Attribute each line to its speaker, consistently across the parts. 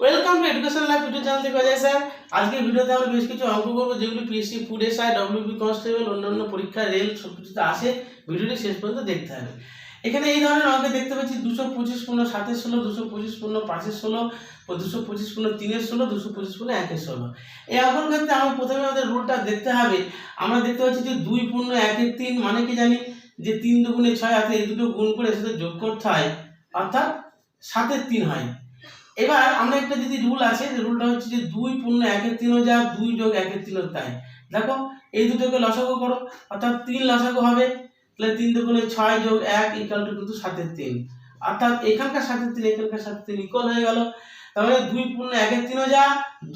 Speaker 1: Welcome to education life YouTube channel থেকে Ajay sir. আজকের ভিডিওতে আমরা বেশ কিছু অঙ্ক করব, যেগুলি PSC food SI WB constable অন্যান্য পরীক্ষা রেল সব কিছুতে আসে। ভিডিওটি শেষ পর্যন্ত দেখতে হবে। এখানে এই ধরনের অঙ্ক দেখতে পাচ্ছি দুশো পঁচিশ পূর্ণ সাতের ষোলো, দুশো পঁচিশ পূর্ণ পাঁচের ষোলো দুশো পঁচিশ পূর্ণ তিনের ষোলো, দুশো পঁচিশ পূর্ণ একের ষোলো। এই অঙ্কর ক্ষেত্রে আমরা প্রথমে আমাদের রুলটা দেখতে হবে। আমরা দেখতে পাচ্ছি যে দুই পূর্ণ একের তিন মানে কি জানি? যে তিন দুগুণে ছয় আছে এই দুটো গুণ করে সাথে যোগ করতে হয়, অর্থাৎ সাতের তিন হয়। এবার আমরা একটা যদি রুল আছে, যে রুলটা হচ্ছে যে দুই পূর্ণ একের তিনও যা দুই যোগ একের তিনও তাই। দেখো, এই দুটোকে লসাগু করো, অর্থাৎ তিন লসাগু হবে, তাহলে তিন দুগুণে ছয় যোগ এক ইকাল টু কিন্তু সাতের তিন। অর্থাৎ এখানকার সাতের তিন, এখানকার সাতের তিন ইকুয়াল হয়ে গেল। তাহলে দুই পূর্ণ একের তিনও যা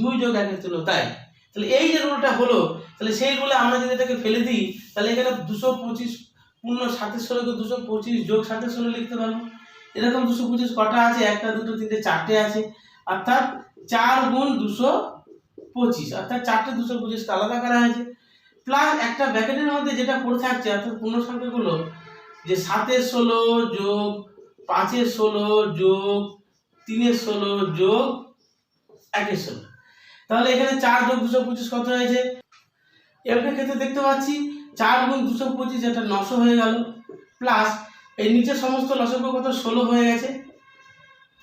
Speaker 1: দুই যোগ একের তিনও তাই। তাহলে এই যে রুলটা হলো, তাহলে সেই রুলে আমরা যদি এটাকে ফেলে দিই, তাহলে এখানে দুশো পঁচিশ পূর্ণ সাতের ষোলোকে দুশো পঁচিশ যোগ সাতের ষোলো লিখতে পারব। এরকম দুশো পঁচিশ কটা আছে, একটা, দুটো, তিনটে, চারটে আছে। অর্থাৎ চার গুণ দুশো পঁচিশ, অর্থাৎ চারটে দুশো পঁচিশটা আলাদা করা হয়েছে। প্লাস একটা ব্যাকেটের মধ্যে যেটা পড়ে থাকছে, অর্থাৎ পূর্ণ সংখ্যাগুলো যে সাতের ষোলো যোগ পাঁচের ষোলো যোগ তিনের ষোলো যোগ একের ষোলো। তাহলে এখানে চার যোগ দুশো পঁচিশ কত হয়েছে? এবার ক্ষেত্রে দেখতে পাচ্ছি, চার গুণ দুশো পঁচিশ, এটা নশো হয়ে গেল। প্লাস এই নিচে সমস্ত লসক কত? ষোলো হয়ে গেছে।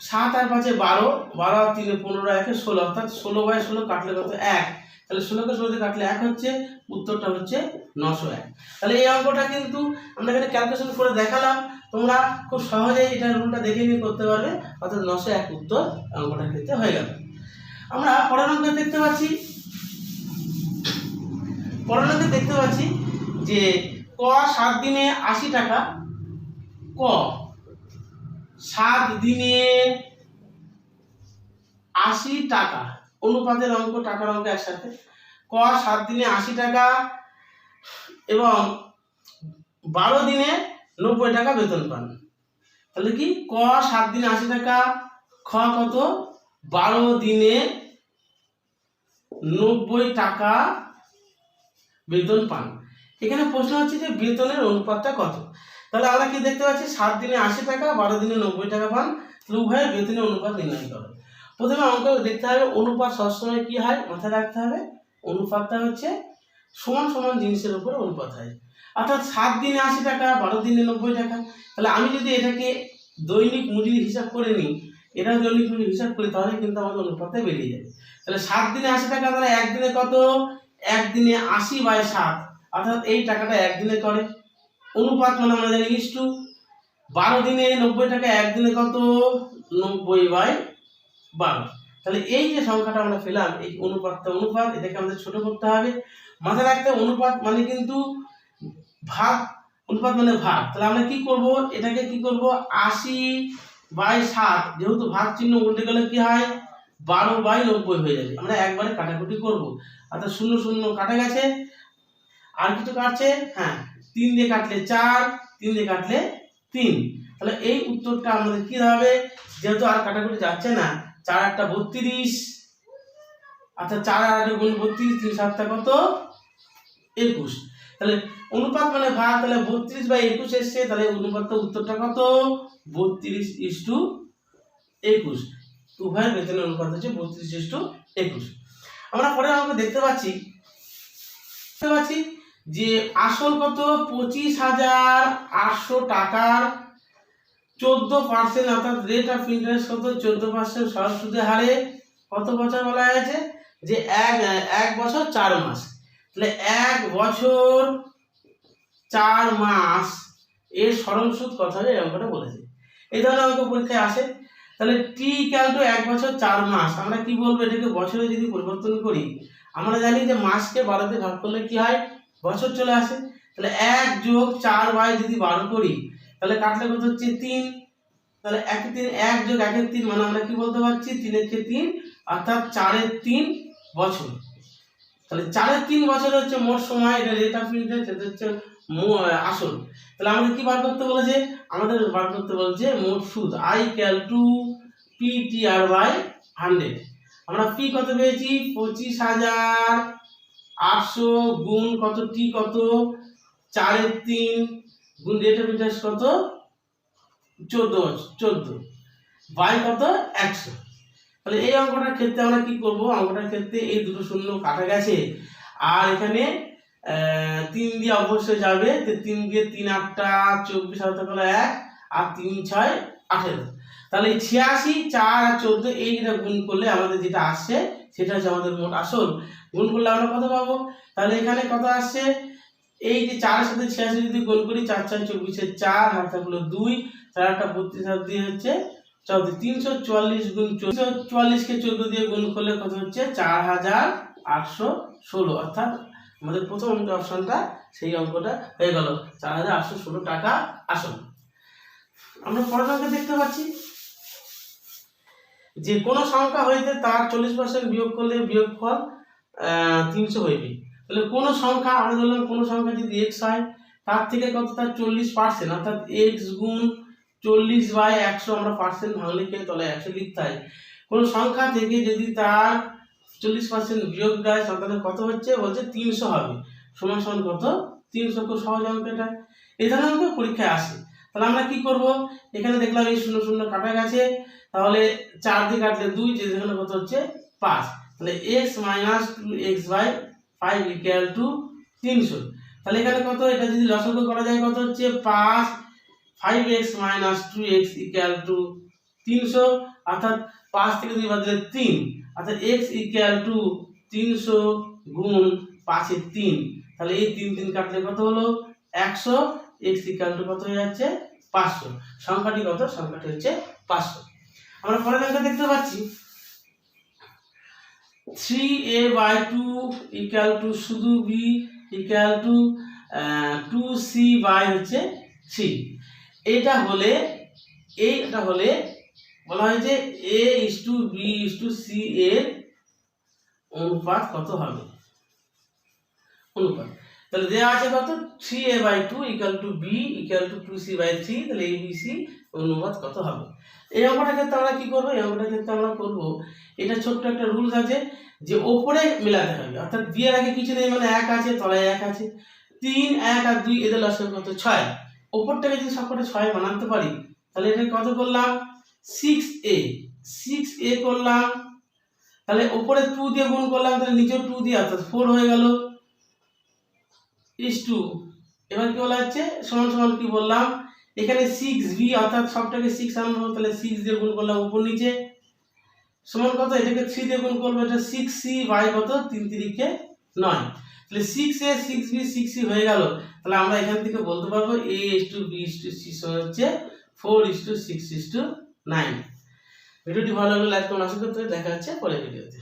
Speaker 1: সাত আর পাঁচে বারো বারো আর তিনে পনেরো, একে ষোলো। অর্থাৎ ষোলো বাই ষোলো কাটলে কত? এক। তাহলে ষোলোকে ষোলোতে কাটলে এক হচ্ছে, উত্তরটা হচ্ছে নশো এক। তাহলে এই অঙ্কটা কিন্তু আমরা এখানে ক্যালকুলেশন করে দেখালাম। তোমরা খুব সহজেই এটা রুলটা দেখে নিয়ে করতে পারবে। অর্থাৎ নশো এক উত্তর অঙ্কটার ক্ষেত্রে হয়ে গেল। আমরা পরের অঙ্কে দেখতে পাচ্ছি, পরের অঙ্কে দেখতে পাচ্ছি যে ক সাত দিনে আশি টাকা ক? সাত দিনে আশি টাকা। অনুপাতের অঙ্ক, টাকার অঙ্ক একসাথে। ক, সাত দিনে আশি টাকা এবং বারো দিনে নব্বই টাকা বেতন পান। তাহলে কি? ক, সাত দিনে আশি টাকা, খ কত? বারো দিনে নব্বই টাকা বেতন পান। এখানে প্রশ্ন হচ্ছে যে বেতনের অনুপাতটা কত? তাহলে আমরা কি দেখতে পাচ্ছি? সাত দিনে আশি টাকা, বারো দিনে নব্বই টাকা পান। উভয়ের বেতনের অনুপাত নির্ণয় করো। প্রথমে অঙ্ক দেখতে হবে অনুপাত সবসময় কি হয়? মাথায় রাখতে হবে। অনুপাতটা হচ্ছে সমান সমান জিনিসের উপরে অনুপাত হয়। অর্থাৎ সাত দিনে আশি টাকা, বারো দিনে নব্বই টাকা। তাহলে আমি যদি এটাকে দৈনিক মজুরি হিসাব করে নিই, এটা দৈনিক মজুরি হিসাব করি, তাহলে কিন্তু আমাদের অনুপাতটা বেরিয়ে যাবে। তাহলে সাত দিনে আশি টাকা, তাহলে একদিনে কত? একদিনে আশি বাই সাত। অর্থাৎ এই টাকাটা একদিনে করে। অনুপাত মানে আমরা জানি ইস টু বারো দিনে নব্বই টাকা একদিনে কত? নব্বই বাই বারো। তাহলে এই যে সংখ্যাটা আমরা পেলাম, এই অনুপাতটা অনুপাত, এটাকে আমাদের ছোট করতে হবে। মাথায় রাখতে অনুপাত মানে কিন্তু ভাগ, অনুপাত মানে ভাগ। তাহলে আমরা কি করব? এটাকে কি করব? আশি বাই সাত, যেহেতু ভাগ চিহ্ন উল্টে গেলে কি হয়? বারো বাই নব্বই হয়ে যাবে। আমরা একবারে কাটাকুটি করব। অর্থাৎ শূন্য শূন্য কাটা গেছে। আর কিছু কাটছে? হ্যাঁ তিন দিয়ে কাটলে চার, তিন দিয়ে কাটলে তিন। তাহলে এই উত্তরটা আমাদের কি হবে? যেহেতু আর কাটাকুটি যাচ্ছে না, চার আটটা বত্রিশ। আচ্ছা চার আটে গুণ বত্রিশ, তিন সাতটা কত? একুশ। তাহলে অনুপাত মানে ভাগ, তাহলে বত্রিশ বাই একুশ এসছে, তাহলে অনুপাতটা উত্তরটা কত? বত্রিশ ইস টু একুশ। উভয়ের বেতনের অনুপাত হচ্ছে বত্রিশ ইস টু একুশ। আমরা পরে আমাকে দেখতে পাচ্ছি দেখতে পাচ্ছি যে আসল কত? পঁচিশ হাজার আটশো টাকার চোদ্দ পার্সেন্ট অর্থাৎ রেট অফ ইন্টারেস্ট কত? চোদ্দ পার্সেন্ট সরল সুদের হারে কত বছর বলা হয়েছে? যে এক এক বছর চার মাস। তাহলে এক বছর চার মাস এর সরল সুদ কত হবে? এই অঙ্কটা বলেছে। এই ধরনের অঙ্ক পরীক্ষায় আসে। তাহলে টি ক্যাল টু এক বছর চার মাস, আমরা কি বলব? এটাকে বছরে যদি পরিবর্তন করি, আমরা জানি যে মাসকে বারোতে ভাগ করলে কি হয়? বছর চলে আসে। তাহলে এক যোগ চার বাই যদি বারো করি, তাহলে কাটলে কত হচ্ছে তিন? তাহলে এক তিন, এক যোগ একের তিন মানে আমরা কি বলতে পারছি? তিনের চেয়ে তিন, অর্থাৎ চারের তিন বছর। তাহলে চারের তিন বছর হচ্ছে মোট সময়, এটা রেট অফ ইন্টারেস্ট হচ্ছে আসল। তাহলে আমাদের কি বার করতে বলেছে? আমাদের বার করতে বলছে মোট সুদ I equal to P T R by hundred আমরা পি কত পেয়েছি? পঁচিশ হাজার আটশো গুণ কত টি কত? চারের তিন গুণ রেট অফ ইন্টারেস্ট কত? চোদ্দ চোদ্দ। বাই কত? একশো। তাহলে এই অঙ্কটার ক্ষেত্রে আমরা কি করব? অঙ্কটার ক্ষেত্রে এই দুটো শূন্য কাটা গেছে। আর এখানে তিন দিয়ে অবশ্যই যাবে। তিন দিয়ে তিন আটটা, চব্বিশ হাজার টাকা এক, আর তিন ছয় আঠেরো। তাহলে ছিয়াশি, চার আর চোদ্দ এইটা গুণ করলে আমাদের যেটা আসছে সেটা হচ্ছে আমাদের মোট আসল। গুণ করলে আমরা কত পাবো? তাহলে এখানে কত আসছে? এই যে চারের সাথে ছিয়াশি যদি গুণ করি, চার চার, চব্বিশের চার হাত থাকল দুই চার আটটা বত্রিশ হাত দিয়ে হচ্ছে চৌত্রিশ। তিনশো চুয়াল্লিশ গুণ তিনশো চুয়াল্লিশকে চোদ্দ দিয়ে গুণ করলে কত হচ্ছে? চার হাজার আটশো ষোলো। অর্থাৎ আমাদের প্রথম অঙ্ক অপশনটা, সেই অঙ্কটা হয়ে গেল। চার হাজার আটশো ষোলো টাকা আসল। আমরা পরের অঙ্কে দেখতে পাচ্ছি। যে কোনো সংখ্যা হইতে তার চল্লিশ পার্সেন্ট বিয়োগ করলে বিয়োগফল তিনশো হইবে। তাহলে কোনো সংখ্যা আমরা ধরলাম কোনো সংখ্যা যদি এক্স হয়, তার থেকে কত? তার চল্লিশ পার্সেন্ট অর্থাৎ এক্স গুণ চল্লিশ বাই একশো আমরা পার্সেন্ট ভাঙলে কে? তলে একশো লিখতে হয়। কোনো সংখ্যা থেকে যদি তার চল্লিশ পার্সেন্ট বিয়োগ দেয়, তাহলে কত হচ্ছে? বলছে তিনশো হবে। সমান সমান কত? তিনশো। খুব সহজ অঙ্ক এটা এই ধরনের পরীক্ষায় আসে। তাহলে আমরা কি করব? এখানে দেখলাম এই শূন্য শূন্য কাটা গেছে। তাহলে চার দিয়ে কাটলে দুই, যে এখানে কত হচ্ছে? পাঁচ। তাহলে x minus two x by five equal to তিনশো। তাহলে এখানে কত? এটা যদি লসাগু করা যায়, কত হচ্ছে? পাঁচ। Five x minus two x equal to তিনশো। অর্থাৎ পাঁচ থেকে দুই বাদ দিলে তিন। অর্থাৎ এক্স ইকুয়াল টু তিনশো গুণ পাঁচের তিন। তাহলে এই তিন তিন কাটলে কত হলো? একশো। এক্স ইকুয়াল টু কত হয়ে যাচ্ছে? পাঁচশো। সংখ্যাটি কত সংখ্যাটি হচ্ছে পাঁচশো। আমরা পরের অঙ্ক দেখতে পাচ্ছি। Three a by two equal to শুধু b equal to two c by হচ্ছে থ্রি এটা হলে এইটা হলে বলা হয় যে a is to b is to c এর অনুপাত কত হবে? অনুপাত। তাহলে দেওয়া আছে কত? Three a by two equal to b equal to two c by three তাহলে এ বি সি অনুপাত কত হবে? এই অঙ্কটার ক্ষেত্রে আমরা কি করব? এই অঙ্কটার ক্ষেত্রে আমরা করব, এটা ছোট্ট একটা রুলস আছে যে ওপরে মেলাতে হবে। অর্থাৎ বিয়ের আগে কিছু নেই মানে এক আছে, তলায় এক আছে। তিন, এক আর দুই এদের লসের কত? ছয়। ওপরটাকে যদি সবকটা ছয় বানাতে পারি, তাহলে এটা কত করলাম? সিক্স এ সিক্স এ করলাম। তাহলে ওপরে টু দিয়ে গুণ করলাম, তাহলে নিচেও টু দিয়ে, অর্থাৎ ফোর হয়ে গেল। Is to. এবার কি বলা হচ্ছে? সমান সমান কি বললাম? এখানে সিক্স অর্থাৎ সবটাকে সিক্স আনব, তাহলে সিক্স দিয়ে গুণ করলাম উপর নিচে। সমান কত? এটাকে থ্রি দিয়ে গুণ এটা সিক্স সি বাই কত? তিন তিরিখে নয়। তাহলে six a six b six c হয়ে গেল। তাহলে আমরা এখান থেকে বলতে পারব a is to b to c হচ্ছে four is to six is to nine ভিডিওটি ভালো লাগলে লাইক করুন, আশা দেখা হচ্ছে পরের ভিডিওতে।